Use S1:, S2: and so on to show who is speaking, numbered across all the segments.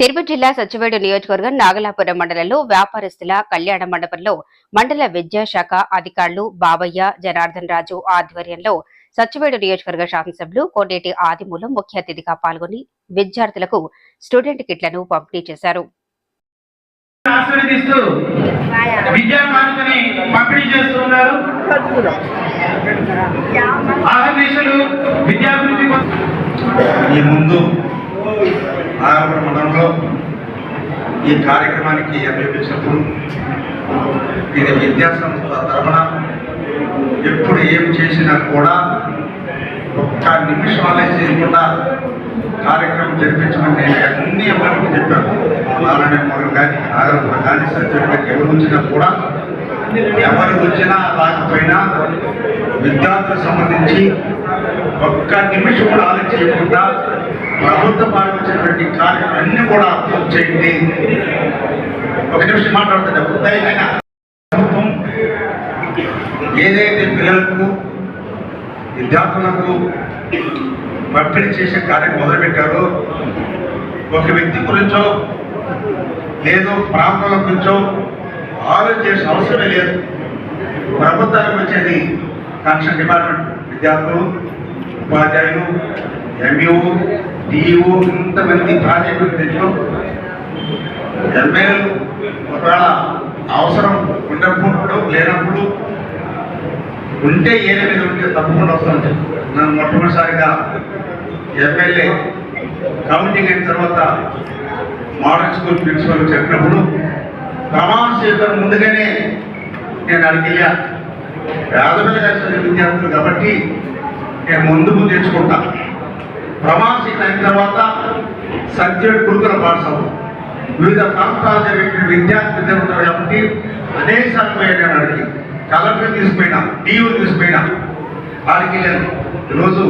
S1: తిరుపతి జిల్లా సచివేడు నియోజకవర్గం నాగలాపురం మండలంలో వ్యాపారస్తుల కళ్యాణ మండపంలో మండల విద్యాశాఖ అధికారులు బాబయ్య జనార్దన్ రాజు ఆధ్వర్యంలో సచివేడు నియోజకవర్గ శాసనసభ్యులు కోనేటి ఆదిమూలం ముఖ్య అతిథిగా పాల్గొని విద్యార్థులకు స్టూడెంట్ కిట్లను పంపిణీ చేశారు.
S2: ఆశీర్వదిస్తూ
S3: నాగపురం మండలంలో ఈ కార్యక్రమానికి అభిపించినప్పుడు ఇది విద్యాసంస్థ తరఫున ఎప్పుడు ఏం చేసినా కూడా ఒక్క నిమిషం ఆలస్యం చేయకుండా కార్యక్రమం జరిపించమని నేను అన్ని ఎవరికి చెప్పాను. నారాయణ మొదలు కానీ నాగరపురం కానీ సత్యుడికి ఎవరు వచ్చినా కూడా ఎవరు వచ్చినా రాకపోయినా విద్యార్థులకు సంబంధించి ఒక్క నిమిషం కూడా ఆలోచించకుండా చేయకుండా ప్రభుత్వం పాటించినటువంటి కార్యక్రమం అన్ని కూడా అర్థం చేయండి. ఒక నిమిషం మాట్లాడుతుంది ఉదయమైన ప్రభుత్వం ఏదైతే పిల్లలకు విద్యార్థులకు పంపిణీ చేసే కార్యక్రమం మొదలుపెట్టారో ఒక వ్యక్తి గురించో లేదో ప్రాంతాల గురించో ఆలోచించే అవసరమే లేదు. ప్రభుత్వానికి వచ్చేది కన్షన్ డిపార్ట్మెంట్. విద్యార్థులు ఉపాధ్యాయులు ఎంఈఓ డిఓ ఇంతమంది ప్రాజెక్టులు తెచ్చు ఎమ్మెల్యేలు ఒకవేళ అవసరం ఉన్నప్పుడు లేనప్పుడు ఉంటే ఏరియా మీద ఉంటే తప్పకుండా వస్తాను నన్ను మొట్టమొదటిసారిగా ఎమ్మెల్యే కౌంటింగ్ అయిన తర్వాత మోడల్ స్కూల్ ప్రిన్సిపల్ చెప్పినప్పుడు ప్రమాణ స్వీకరణ ముందుగానే నేను అడిగియా పేదపిల్లగా విద్యార్థులు కాబట్టి నేను ముందుకు తెచ్చుకుంటాను స్వీకారం అయిన తర్వాత సబ్జెక్ట్ గురుకుల పాఠశాల. వివిధ ప్రాంతాల జరిగిన విద్యార్థి విద్యార్థులు ఉంటారు కాబట్టి అనేక సార్లు పోయాను కలెక్టర్ తీసుకుపోయినా డీఓ తీసుకుపోయినా ఆడికి లేదు. ఈరోజు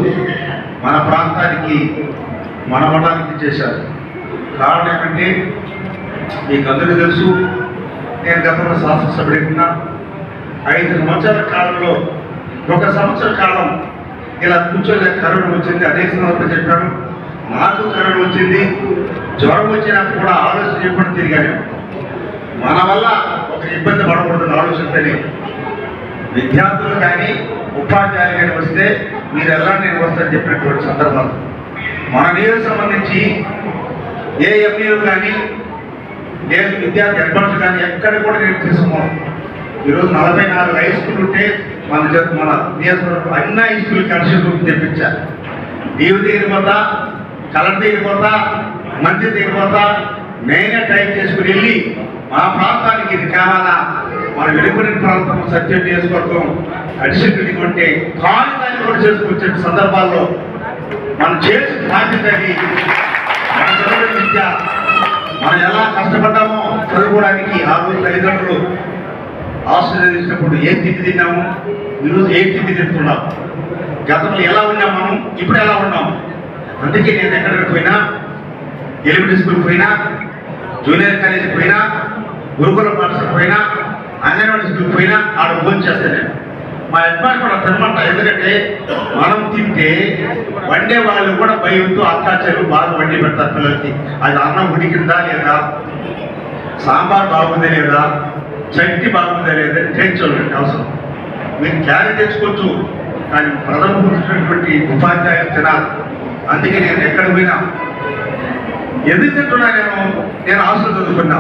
S3: మన ప్రాంతానికి మన మండలానికి చేశారు. కారణం ఏమంటే మీకు అందరికీ తెలుసు నేను గతంలో శాసనసభ్యుడిగా ఐదు సంవత్సరాల కాలంలో ఒక సంవత్సర కాలం ఇలా కూర్చోలే కరోనా వచ్చింది అనేక సంవత్సరాలు చెప్పాను. నాకు కరోనా వచ్చింది జ్వరం వచ్చినా కూడా ఆలోచన చేయకుండా తిరిగాను. మన వల్ల ఒక ఇబ్బంది పడకూడదు ఆలోచనతోనే విద్యార్థులు కానీ ఉపాధ్యాయులు కానీ వస్తే మీరు ఎలా నేను వస్తారని చెప్పినటువంటి సందర్భాలు మన నియోజక సంబంధించి ఏ ఎంఈఓ కానీ లేదు విద్యార్థి హెడ్మాస్టర్ కానీ ఎక్కడ కూడా నేను తీసుకోను. ఈరోజు నలభై నాలుగు హై స్కూల్ ఉంటే మన జ- మన నియోజకవర్గం అన్ని హై స్కూల్ కన్సల్ గ్రూప్ తెప్పించారు నీవు దిగిపోతా కలర్ దిగిపోతా మంది దిగిపోతా నేనే టైప్ చేసుకుని వెళ్ళి మా ప్రాంతానికి ఇది కావాలా మన వెలుగుని ప్రాంతం సత్యం నియోజకవర్గం అడిషన్ కొంటే కాని దాన్ని కూడా చేసుకొచ్చే సందర్భాల్లో మనం చేసి బాధ్యత అది. మన చదువు విద్య మనం ఎలా కష్టపడ్డామో చదువుకోవడానికి ఆ రోజు తల్లిదండ్రులు ఆశీర్వదించినప్పుడు ఏం తిండి తిన్నాము? ఈరోజు ఏం తిండి తింటున్నాం గతంలో ఎలా ఉన్నాం మనం? ఇప్పుడు ఎలా ఉన్నాం అందుకే నేను ఎక్కడికి పోయినా ఎలిమెంటరీ స్కూల్ పోయినా జూనియర్ కాలేజ్ పోయినా గురుకుల పాఠశాల పోయినా అంగన్వాడీ స్కూల్ పోయినా ఆడ భోజనం చేస్తాను నేను. మా హెడ్ కూడా తినమంట. ఎందుకంటే మనం తింటే వండే వాళ్ళు కూడా భయంతో అత్యాచారం బాగా వండి పెడతారు పిల్లలకి. అది అన్నం ఉడికిందా లేదా? సాంబార్ బాగుందా లేదా? చట్నీ బాగుందా లేదా టేస్ట్ చూడండి అవసరం. మీరు క్యారీ తెచ్చుకోవచ్చు కానీ ప్రథమ పురుషున్నటువంటి ఉపాధ్యాయులు తినాలి అందుకే నేను ఎక్కడ పోయినా ఎందుకు తింటున్నా నేను నేను హాస్టల్ చదువుకున్నా.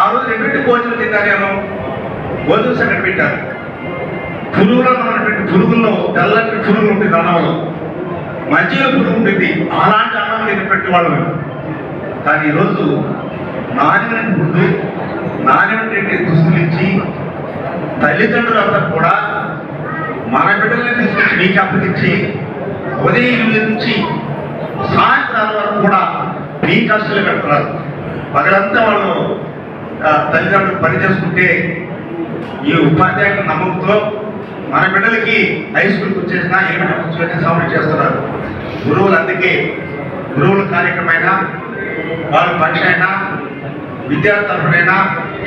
S3: ఆ రోజు ఎటువంటి భోజనం తిన్నా నేను గోధుమ సంగటి పెట్టాను పురుగులలో ఉన్నటువంటి పురుగుల్లో తెల్లటి పురుగు ఉంటుంది అన్నంలో మధ్యలో పురుగు ఉంటుంది. అలాంటి అన్నం తినేటువంటి వాళ్ళు మేము. కానీ ఈరోజు నాణ్యమైన ఫుడ్ నాణ్యమైనటువంటి తల్లిదండ్రులు అందరూ కూడా మన బిడ్డల్ని తీసుకొచ్చి మీకు అప్పగించి ఉదయం ఎనిమిది నుంచి సాయంత్రాల వరకు కూడా మీ కష్టాలు పెడుతున్నారు. పగలంతా వాళ్ళు తల్లిదండ్రులు పని చేసుకుంటే ఈ ఉపాధ్యాయుల నమ్మకంతో మన బిడ్డలకి హై స్కూల్కి వచ్చేసినా ఏమిటి వచ్చేసిన సౌండ్ చేస్తున్నారు? గురువులు అందుకే గురువుల కార్యక్రమైనా వాళ్ళ పరీక్ష అయినా విద్యార్థి తరఫునైనా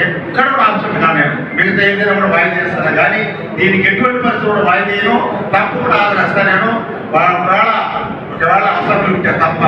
S3: ఎక్కడ కూడా ఆప్షన్ కాదు నేను మిగతా ఏదైనా కూడా వాయిదా చేస్తాను కానీ దీనికి ఎటువంటి పరిస్థితి కూడా వాయిదేయను తప్పు కూడా ఆదరిస్తాను నేను. ఒకవేళ ఒకవేళ అసెంబ్లీ ఉంటే తప్ప.